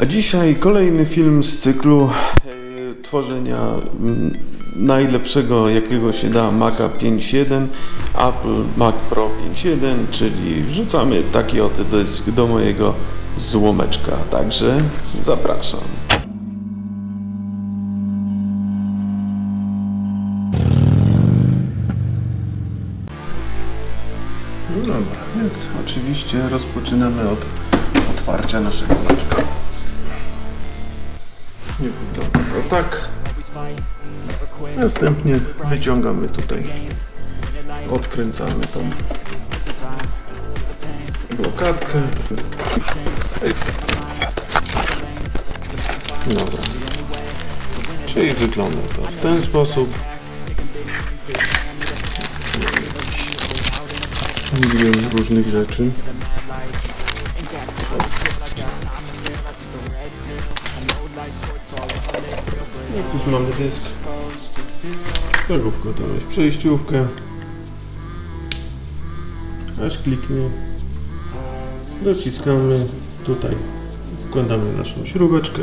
A dzisiaj kolejny film z cyklu e, tworzenia mm, najlepszego jakiego się da Maca 5.1, Apple Mac Pro 5.1, czyli wrzucamy taki oto do mojego złomeczka. Także zapraszam. No Dobra, więc oczywiście rozpoczynamy od otwarcia naszego Maczka. Nie wygląda to tak. Następnie wyciągamy tutaj, odkręcamy tą blokadkę. Dobra. Czyli wygląda to w ten sposób. Milion różnych rzeczy. Jak już mamy dysk, go wkładamy w przejściówkę. Aż kliknie. Dociskamy tutaj. Wkładamy naszą śrubeczkę.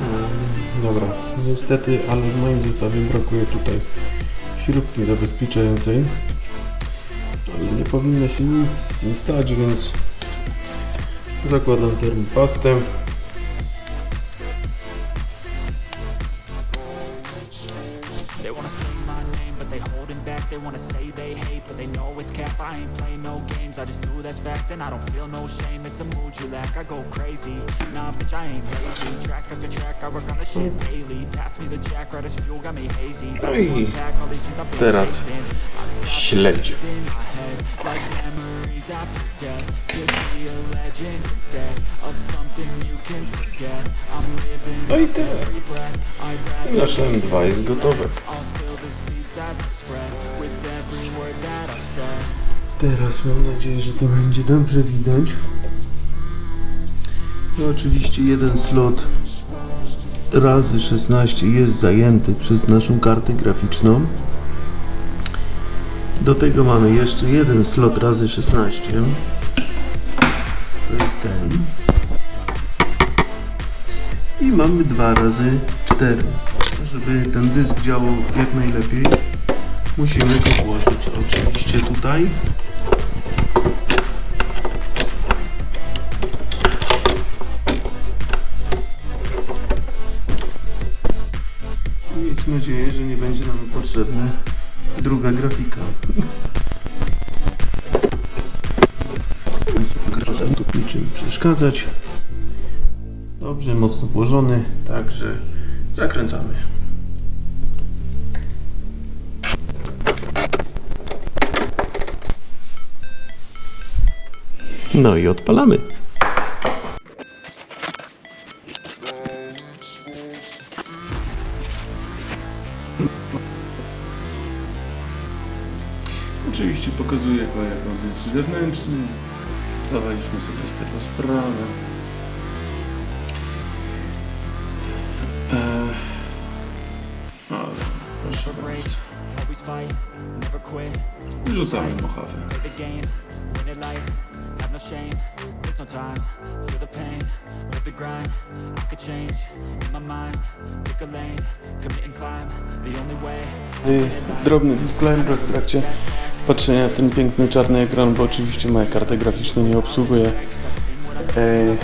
Mm, Dobra, niestety, ale w moim zestawie brakuje tutaj śrubki zabezpieczającej. Ale nie powinno się nic z tym stać, więc zakładam termopastę. They wanna say they hate, but they know it's cap. I ain't play no games, I just do that's fact, and I don't feel no shame. It's a mood you lack. I go crazy, nah, bitch, I ain't lazy. Track after track, I work on the shit daily. Pass me the jack, right as fuel, got me hazy. No i teraz śledź. No i tyle. I nasze M2 jest gotowe. Teraz mam nadzieję, że to będzie dobrze widać. No oczywiście jeden slot razy 16 jest zajęty przez naszą kartę graficzną. Do tego mamy jeszcze jeden slot razy 16. To jest ten. I mamy 2 razy 4. Żeby ten dysk działał jak najlepiej, musimy go włożyć oczywiście tutaj. Mieć nadzieję, że nie będzie nam potrzebna druga grafika. Proszę tu niczym przeszkadzać. Dobrze, mocno włożony, także zakręcamy. No i odpalamy. Oczywiście pokazuję go jako dysk zewnętrzny. Zdawaliśmy sobie z tego sprawę. Eee, ale proszę bardzo. Wyrzucamy mochawę. No shame. There's no time, the pain, the grind. I could change, in my mind, pick a lane, commit and climb. The only way. Drobny disclaimer w trakcie patrzenia w ten piękny czarny ekran, bo oczywiście moja karta graficzna nie obsługuje e,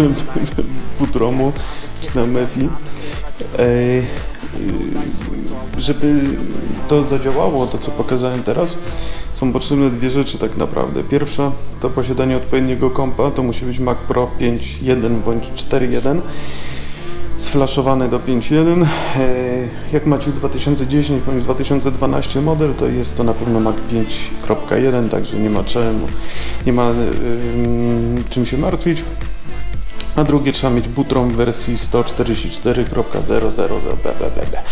Butromu czy tam MEFI. E, y, żeby to zadziałało, to co pokazałem teraz, są potrzebne dwie rzeczy tak naprawdę. Pierwsza to posiadanie odpowiedniego kompa, to musi być Mac Pro 5.1 bądź 4.1 sflaszowany do 5.1. E, Jak macie 2010 bądź 2012 model, to jest to na pewno Mac 5.1, także nie ma czemu, nie ma ym, czym się martwić. A drugie trzeba mieć Bootrom w wersji 144.00, e,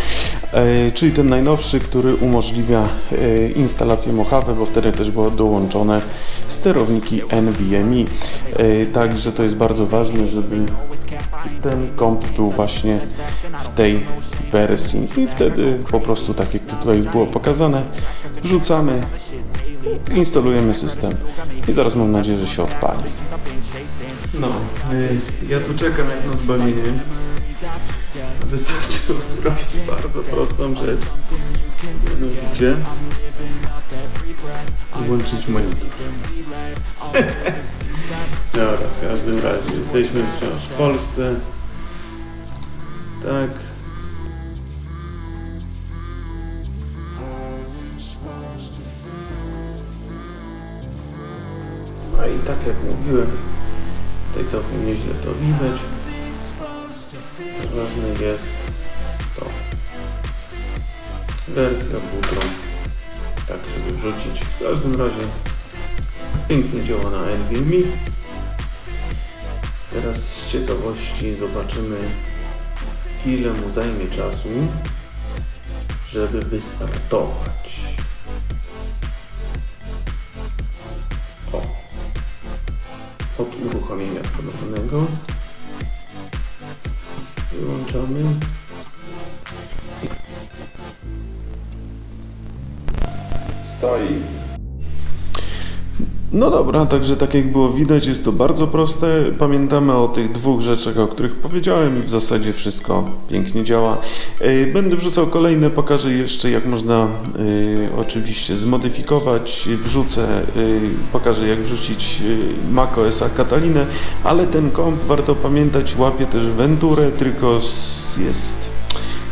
czyli ten najnowszy, który umożliwia e, instalację Mojave, bo wtedy też było dołączone sterowniki NVMe. E, Także to jest bardzo ważne, żeby ten komp był właśnie w tej wersji i wtedy po prostu tak jak tutaj było pokazane wrzucamy instalujemy system i zaraz mam nadzieję, że się odpali. No, y, ja tu czekam jak na zbawienie. Wystarczyło zrobić bardzo prostą rzecz. Mianowicie włączyć monitor. Dobra, w każdym razie jesteśmy wciąż w Polsce. Tak. A i tak jak mówiłem, tutaj całkiem nieźle to widać. Ważne jest to wersja butrą, tak żeby wrzucić. W każdym razie pięknie działa na NVMe. Teraz z ciekawości zobaczymy ile mu zajmie czasu, żeby wystartować. O. Od uruchomienia ponownego wyłączamy. Stoi. No dobra, także tak jak było widać, jest to bardzo proste. Pamiętamy o tych dwóch rzeczach, o których powiedziałem i w zasadzie wszystko pięknie działa. Yy, Będę wrzucał kolejne, pokażę jeszcze jak można yy, oczywiście zmodyfikować. Wrzucę, yy, pokażę jak wrzucić yy, macOSa Catalinę, ale ten komp warto pamiętać, łapie też Venturę, tylko jest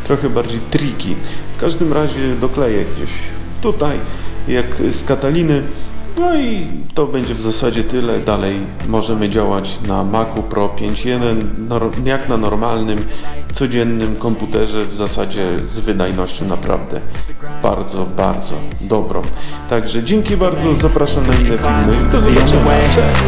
trochę bardziej tricky. W każdym razie dokleję gdzieś tutaj, jak z Kataliny. No i to będzie w zasadzie tyle. Dalej możemy działać na Macu Pro 5.1 nor- jak na normalnym, codziennym komputerze, w zasadzie z wydajnością naprawdę bardzo, bardzo dobrą. Także dzięki bardzo, zapraszam na inne filmy i do zobaczenia. Cześć!